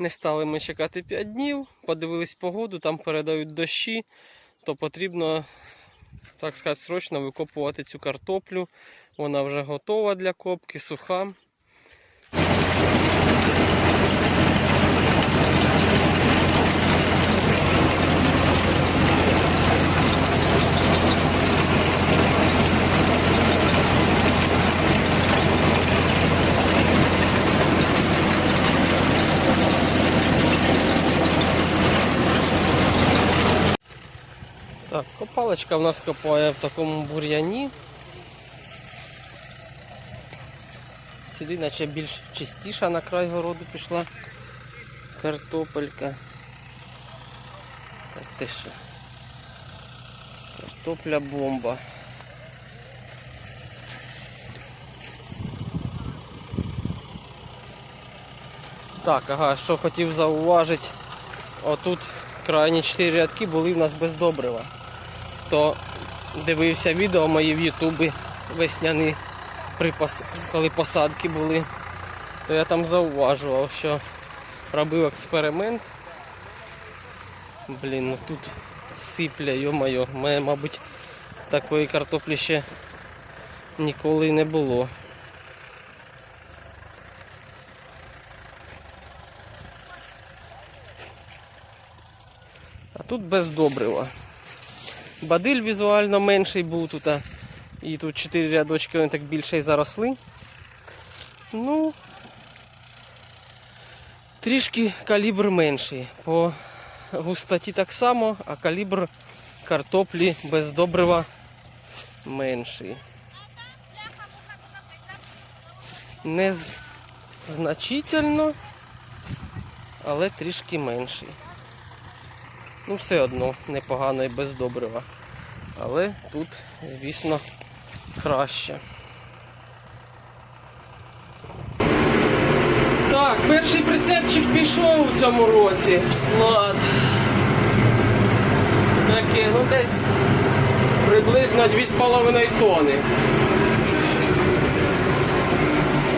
Не стали ми чекати 5 днів, подивились погоду, там передають дощі, то потрібно, так сказати, срочно викопувати цю картоплю. Вона вже готова для копки, суха. Так, копалочка в нас копає в такому бур'яні. Сюди наче більш чистіша на край городу пішла картопелька. Так ти що? Картопля бомба. Так, ага, що хотів зауважити. Отут крайні 4 рядки були в нас без добрива. Хто дивився відео мої в Ютубі весняні, при пос- коли посадки були, то я там зауважував, що робив експеримент. Блін, ну тут сипля, йо-моє, мабуть, такої картоплі ще ніколи не було. А тут без добрива. Бадиль візуально менший був тут. І тут 4 рядочки вони так більше й заросли. Ну, трішки калібр менший. По густоті так само, а калібр картоплі без добрива менший. Не з- значительно, але трішки менший. Ну, все одно непогано і без добрива. Але тут, звісно, краще. Так, перший прицепчик пішов у цьому році в склад. Таке, ну десь приблизно 2,5 тони.